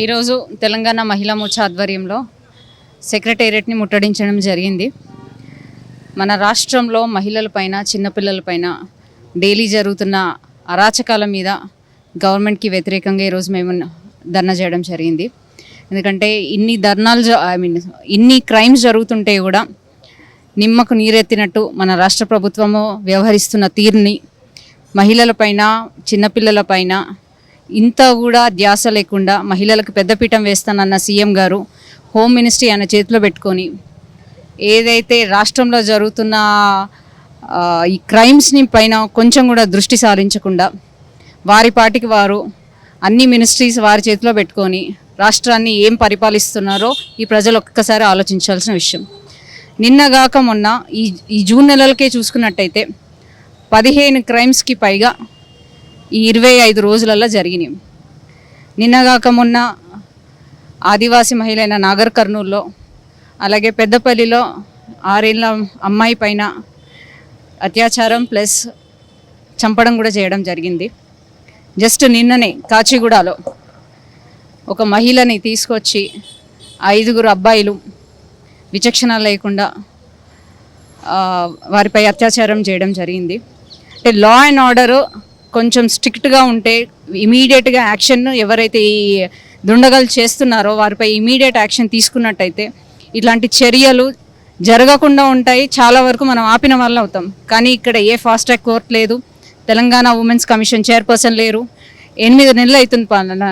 ఈరోజు తెలంగాణ మహిళా మోర్చా ఆధ్వర్యంలో సెక్రటేరియట్ని ముట్టడించడం జరిగింది. మన రాష్ట్రంలో మహిళలపైన చిన్నపిల్లలపైన డైలీ జరుగుతున్న అరాచకాల మీద గవర్నమెంట్కి వ్యతిరేకంగా ఈరోజు మేము ధర్నా చేయడం జరిగింది. ఎందుకంటే ఇన్ని ధర్నాలు ఐ మీన్ ఇన్ని క్రైమ్స్ జరుగుతుంటే కూడా నిమ్మకు నీరెత్తినట్టు మన రాష్ట్ర ప్రభుత్వము వ్యవహరిస్తున్న తీరుని మహిళలపైన చిన్నపిల్లలపైన ఇంత కూడా ధ్యాస లేకుండా మహిళలకు పెద్దపీఠం వేస్తానన్న సీఎం గారు హోమ్ మినిస్ట్రీ ఆయన చేతిలో పెట్టుకొని ఏదైతే రాష్ట్రంలో జరుగుతున్న ఈ క్రైమ్స్ని పైన కొంచెం కూడా దృష్టి సారించకుండా వారి పాటికి వారు అన్ని మినిస్ట్రీస్ వారి చేతిలో పెట్టుకొని రాష్ట్రాన్ని ఏం పరిపాలిస్తున్నారో ఈ ప్రజలు ఒక్కసారి ఆలోచించాల్సిన విషయం. నిన్నగాక మొన్న ఈ ఈ జూన్ నెలలకే చూసుకున్నట్టయితే పదిహేను క్రైమ్స్కి పైగా ఈ ఇరవై ఐదు రోజులలో జరిగినాయి నిన్నగాక మొన్న ఆదివాసీ మహిళ అయిన నాగర్ కర్నూల్లో అలాగే పెద్దపల్లిలో ఆరేళ్ళ అమ్మాయి పైన అత్యాచారం ప్లస్ చంపడం కూడా చేయడం జరిగింది. జస్ట్ నిన్ననే కాచిగూడలో ఒక మహిళని తీసుకొచ్చి ఐదుగురు అబ్బాయిలు విచక్షణ లేకుండా వారిపై అత్యాచారం చేయడం జరిగింది. అంటే లా అండ్ ఆర్డరు కొంచెం స్ట్రిక్ట్గా ఉంటే ఇమీడియట్గా యాక్షన్ ఎవరైతే ఈ దుండగలు చేస్తున్నారో వారిపై ఇమీడియట్ యాక్షన్ తీసుకున్నట్టయితే ఇట్లాంటి చర్యలు జరగకుండా ఉంటాయి. చాలా వరకు మనం ఆపిన వల్ల అవుతాం. కానీ ఇక్కడ ఏ ఫాస్ట్ ట్రాక్ కోర్ట్ లేదు. తెలంగాణ ఉమెన్స్ కమిషన్ చైర్పర్సన్ లేరు. ఎనిమిది నెలలు అవుతుంది పాలన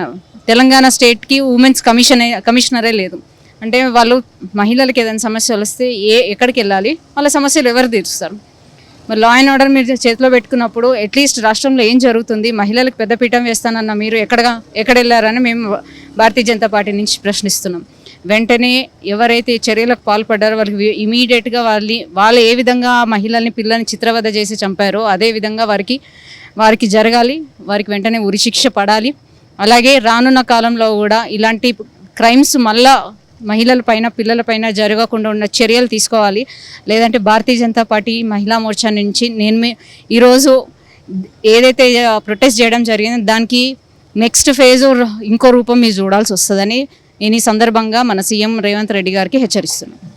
తెలంగాణ స్టేట్కి ఉమెన్స్ కమిషన్ కమిషనరే లేదు. అంటే వాళ్ళు మహిళలకు ఏదైనా సమస్యలు వస్తే ఏ ఎక్కడికి వెళ్ళాలి? వాళ్ళ సమస్యలు ఎవరు తీరుస్తారు? మరి లా అండ్ ఆర్డర్ మీరు చేతిలో పెట్టుకున్నప్పుడు అట్లీస్ట్ రాష్ట్రంలో ఏం జరుగుతుంది? మహిళలకు పెద్ద పీఠం వేస్తానన్న మీరు ఎక్కడగా ఎక్కడ వెళ్ళారని మేము భారతీయ జనతా పార్టీ నుంచి ప్రశ్నిస్తున్నాం. వెంటనే ఎవరైతే చర్యలకు పాల్పడ్డారో వాళ్ళకి ఇమీడియట్గా వాళ్ళని వాళ్ళు ఏ విధంగా ఆ మహిళల్ని పిల్లల్ని చిత్రవద చేసి చంపారో అదే విధంగా వారికి వారికి జరగాలి వారికి వెంటనే ఉరిశిక్ష పడాలి. అలాగే రానున్న కాలంలో కూడా ఇలాంటి క్రైమ్స్ మళ్ళా మహిళల పైన పిల్లల పైన జరగకుండా ఉన్న చర్యలు తీసుకోవాలి. లేదంటే భారతీయ జనతా పార్టీ మహిళా మోర్చా నుంచి నేను ఈరోజు ఏదైతే ప్రొటెస్ట్ చేయడం జరిగిందో దానికి నెక్స్ట్ ఫేజ్ ఇంకో రూపం మీరు చూడాల్సి వస్తుందని నేను ఈ సందర్భంగా మన సీఎం రేవంత్ రెడ్డి గారికి హెచ్చరిస్తున్నాను.